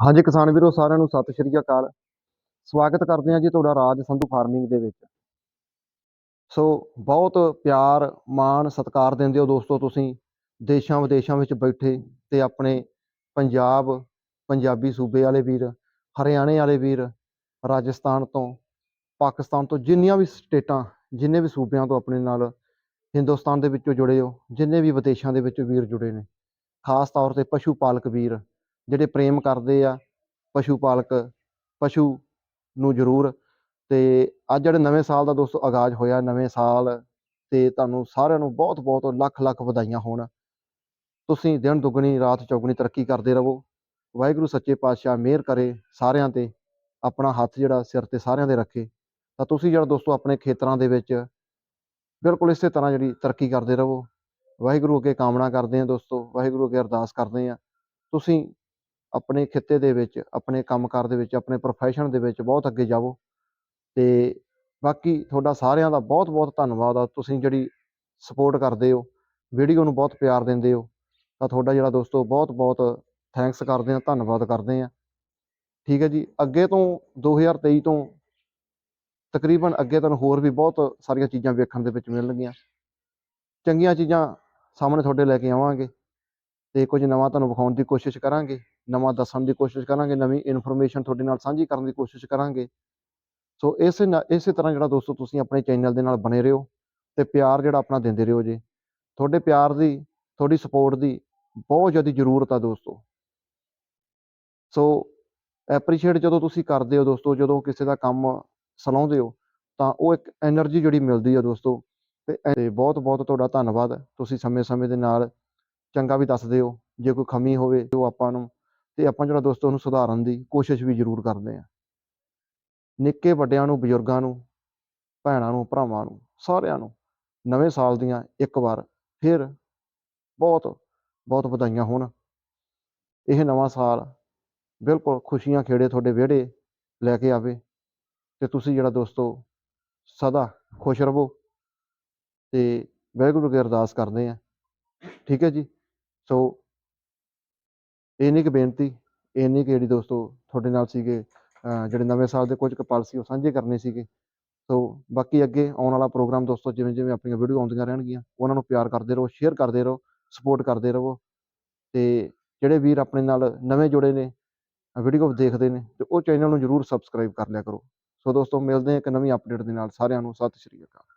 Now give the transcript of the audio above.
ਹਾਂਜੀ ਕਿਸਾਨ ਵੀਰੋ, ਸਾਰਿਆਂ ਨੂੰ ਸਤਿ ਸ਼੍ਰੀ ਅਕਾਲ। ਸਵਾਗਤ ਕਰਦੇ ਹਾਂ ਜੀ ਤੁਹਾਡਾ ਰਾਜ ਸੰਧੂ ਫਾਰਮਿੰਗ ਦੇ ਵਿੱਚ। ਸੋ ਬਹੁਤ ਪਿਆਰ, ਮਾਣ, ਸਤਿਕਾਰ ਦਿੰਦੇ ਹੋ ਦੋਸਤੋ ਤੁਸੀਂ। ਦੇਸ਼ਾਂ ਵਿਦੇਸ਼ਾਂ ਵਿੱਚ ਬੈਠੇ ਤੇ ਆਪਣੇ ਪੰਜਾਬ, ਪੰਜਾਬੀ ਸੂਬੇ ਵਾਲੇ ਵੀਰ, ਹਰਿਆਣੇ ਵਾਲੇ ਵੀਰ, ਰਾਜਸਥਾਨ ਤੋਂ, ਪਾਕਿਸਤਾਨ ਤੋਂ, ਜਿੰਨੀਆਂ ਵੀ ਸਟੇਟਾਂ, ਜਿੰਨੇ ਵੀ ਸੂਬਿਆਂ ਤੋਂ ਆਪਣੇ ਨਾਲ ਹਿੰਦੁਸਤਾਨ ਦੇ ਵਿੱਚੋਂ ਜੁੜੇ ਹੋ, ਜਿੰਨੇ ਵੀ ਵਿਦੇਸ਼ਾਂ ਦੇ ਵਿੱਚ ਵੀਰ ਜੁੜੇ ਨੇ। ਖਾਸ ਤੌਰ ਤੇ ਪਸ਼ੂ ਪਾਲਕ ਵੀਰ ਜਿਹੜੇ ਪ੍ਰੇਮ ਕਰਦੇ ਆ, ਪਸ਼ੂ ਪਾਲਕ, ਪਸ਼ੂ ਨੂੰ ਜ਼ਰੂਰ। ਤੇ ਅੱਜ ਜਿਹੜੇ ਨਵੇਂ ਸਾਲ ਦਾ ਦੋਸਤੋ ਆਗਾਜ਼ ਹੋਇਆ, ਨਵੇਂ ਸਾਲ ਤੇ ਤੁਹਾਨੂੰ ਸਾਰਿਆਂ ਨੂੰ ਬਹੁਤ ਬਹੁਤ ਲੱਖ ਲੱਖ ਵਧਾਈਆਂ ਹੋਣ। ਤੁਸੀਂ ਦਿਨ ਦੁੱਗਣੀ, ਰਾਤ ਚੌਗਣੀ ਤਰੱਕੀ ਕਰਦੇ ਰਹੋ। ਵਾਹਿਗੁਰੂ ਸੱਚੇ ਪਾਤਸ਼ਾਹ ਮਿਹਰ ਕਰੇ ਸਾਰਿਆਂ ਤੇ, ਆਪਣਾ ਹੱਥ ਜਿਹੜਾ ਸਿਰ ਤੇ ਸਾਰਿਆਂ ਦੇ ਰੱਖੇ। ਤਾਂ ਤੁਸੀਂ ਜਿਹੜਾ ਦੋਸਤੋ ਆਪਣੇ ਖੇਤਰਾਂ ਦੇ ਵਿੱਚ ਬਿਲਕੁਲ ਇਸੇ ਤਰ੍ਹਾਂ ਜਿਹੜੀ ਤਰੱਕੀ ਕਰਦੇ ਰਹੋ। ਵਾਹਿਗੁਰੂ ਅੱਗੇ ਕਾਮਨਾ ਕਰਦੇ ਹਾਂ ਦੋਸਤੋ, ਵਾਹਿਗੁਰੂ ਅੱਗੇ ਅਰਦਾਸ ਕਰਦੇ ਹਾਂ। ਤੁਸੀਂ ਆਪਣੇ ਖਿੱਤੇ ਦੇ ਵਿੱਚ, ਆਪਣੇ ਕੰਮਕਾਰ ਦੇ ਵਿੱਚ, ਆਪਣੇ ਪ੍ਰੋਫੈਸ਼ਨ ਦੇ ਵਿੱਚ ਬਹੁਤ ਅੱਗੇ ਜਾਵੋ। ਤੇ ਬਾਕੀ ਤੁਹਾਡਾ ਸਾਰਿਆਂ ਦਾ ਬਹੁਤ ਬਹੁਤ ਧੰਨਵਾਦ ਆ। ਤੁਸੀਂ ਜਿਹੜੀ ਸਪੋਰਟ ਕਰਦੇ ਹੋ ਵੀਡੀਓ ਨੂੰ ਬਹੁਤ ਪਿਆਰ ਦਿੰਦੇ ਹੋ, ਤਾਂ ਤੁਹਾਡਾ ਜਿਹੜਾ ਦੋਸਤੋ ਬਹੁਤ ਬਹੁਤ ਥੈਂਕਸ ਕਰਦੇ ਆ ਧੰਨਵਾਦ ਕਰਦੇ ਆ ਠੀਕ ਹੈ ਜੀ, ਅੱਗੇ ਤੋਂ 2023 ਤੋਂ ਤਕਰੀਬਨ ਅੱਗੇ ਤੁਹਾਨੂੰ ਹੋਰ ਵੀ ਬਹੁਤ ਸਾਰੀਆਂ ਚੀਜ਼ਾਂ ਵੇਖਣ ਦੇ ਵਿੱਚ ਮਿਲਣਗੀਆਂ ਚੰਗੀਆਂ ਚੀਜ਼ਾਂ ਸਾਹਮਣੇ ਤੁਹਾਡੇ ਲੈ ਕੇ ਆਵਾਂਗੇ ਤੇ ਕੁਝ ਨਵਾਂ ਤੁਹਾਨੂੰ ਵਿਖਾਉਣ ਦੀ ਕੋਸ਼ਿਸ਼ ਕਰਾਂਗੇ। ਨਵਾਂ ਦੱਸਣ ਦੀ ਕੋਸ਼ਿਸ਼ ਕਰਾਂਗੇ, ਨਵੀਂ ਇਨਫੋਰਮੇਸ਼ਨ ਤੁਹਾਡੇ ਨਾਲ ਸਾਂਝੀ ਕਰਨ ਦੀ ਕੋਸ਼ਿਸ਼ ਕਰਾਂਗੇ। ਸੋ ਇਸੇ ਇਸੇ ਤਰ੍ਹਾਂ ਜਿਹੜਾ ਦੋਸਤੋ ਤੁਸੀਂ ਆਪਣੇ ਚੈਨਲ ਦੇ ਨਾਲ ਬਣੇ ਰਹੋ ਤੇ ਪਿਆਰ ਜਿਹੜਾ ਆਪਣਾ ਦਿੰਦੇ ਰਹੋ ਜੇ। ਤੁਹਾਡੇ ਪਿਆਰ ਦੀ, ਤੁਹਾਡੀ ਸਪੋਰਟ ਦੀ ਬਹੁਤ ਜ਼ਿਆਦਾ ਜ਼ਰੂਰਤ ਆ ਦੋਸਤੋ। ਸੋ ਐਪਰੀਸ਼ੀਏਟ ਜਦੋਂ ਤੁਸੀਂ ਕਰਦੇ ਹੋ ਦੋਸਤੋ, ਜਦੋਂ ਕਿਸੇ ਦਾ ਕੰਮ ਸਲਾਉਂਦੇ ਹੋ, ਤਾਂ ਉਹ ਇੱਕ એનર્ਜੀ ਜਿਹੜੀ ਮਿਲਦੀ ਆ ਦੋਸਤੋ। ਤੇ ਬਹੁਤ ਬਹੁਤ ਤੁਹਾਡਾ ਧੰਨਵਾਦ। ਤੁਸੀਂ ਸਮੇਂ-ਸਮੇਂ ਦੇ ਨਾਲ ਚੰਗਾ ਵੀ ਦੱਸਦੇ ਹੋ। ਜੇ ਕੋਈ ਖਮੀ ਹੋਵੇ ਤੇ ਉਹ ਆਪਾਂ ਨੂੰ ਤੇ ਆਪਾਂ ਜਿਹੜਾ ਦੋਸਤੋ ਉਹਨੂੰ ਸੁਧਾਰਨ ਦੀ ਕੋਸ਼ਿਸ਼ ਵੀ ਜ਼ਰੂਰ ਕਰਦੇ ਹਾਂ ਨਿੱਕੇ ਵੱਡਿਆਂ ਨੂੰ, ਬਜ਼ੁਰਗਾਂ ਨੂੰ, ਭੈਣਾਂ ਨੂੰ, ਭਰਾਵਾਂ ਨੂੰ, ਸਾਰਿਆਂ ਨੂੰ ਨਵੇਂ ਸਾਲ ਦੀਆਂ ਇੱਕ ਵਾਰ ਫਿਰ ਬਹੁਤ ਬਹੁਤ ਵਧਾਈਆਂ ਹੋਣ। ਇਹ ਨਵਾਂ ਸਾਲ ਬਿਲਕੁਲ ਖੁਸ਼ੀਆਂ ਖੇੜੇ ਤੁਹਾਡੇ ਵਿਹੜੇ ਲੈ ਕੇ ਆਵੇ ਤੇ ਤੁਸੀਂ ਜਿਹੜਾ ਦੋਸਤੋ ਸਦਾ ਖੁਸ਼ ਰਹੋ ਤੇ ਵਾਹਿਗੁਰੂ ਅੱਗੇ ਅਰਦਾਸ ਕਰਦੇ ਆ। ਠੀਕ ਹੈ ਜੀ? ਸੋ ਇੰਨੀ ਕੁ ਬੇਨਤੀ, ਇੰਨੀ ਕੁ ਜਿਹੜੀ ਦੋਸਤੋ ਤੁਹਾਡੇ ਨਾਲ ਸੀਗੇ ਜਿਹੜੇ ਨਵੇਂ ਸਾਲ ਦੇ ਕੁਝ ਕੁ ਪਲ ਸੀ ਉਹ ਸਾਂਝੇ ਕਰਨੇ ਸੀਗੇ। ਸੋ ਬਾਕੀ ਅੱਗੇ ਆਉਣ ਵਾਲਾ ਪ੍ਰੋਗਰਾਮ ਦੋਸਤੋ ਜਿਵੇਂ ਜਿਵੇਂ ਆਪਣੀਆਂ ਵੀਡੀਓ ਆਉਂਦੀਆਂ ਰਹਿਣਗੀਆਂ, ਉਹਨਾਂ ਨੂੰ ਪਿਆਰ ਕਰਦੇ ਰਹੋ ਸ਼ੇਅਰ ਕਰਦੇ ਰਹੋ ਸਪੋਰਟ ਕਰਦੇ ਰਹੋ। ਤੇ ਜਿਹੜੇ ਵੀਰ ਆਪਣੇ ਨਾਲ ਨਵੇਂ ਜੁੜੇ ਨੇ ਵੀਡੀਓ ਦੇਖਦੇ ਨੇ, ਤੇ ਉਹ ਚੈਨਲ ਨੂੰ ਜਰੂਰ ਸਬਸਕ੍ਰਾਈਬ ਕਰ ਲਿਆ ਕਰੋ। ਸੋ ਦੋਸਤੋ ਮਿਲਦੇ ਹਾਂ ਇੱਕ ਨਵੀਂ ਅਪਡੇਟ ਦੇ ਨਾਲ ਸਾਰਿਆਂ ਨੂੰ, ਸਤਿ ਸ਼੍ਰੀ ਅਕਾਲ।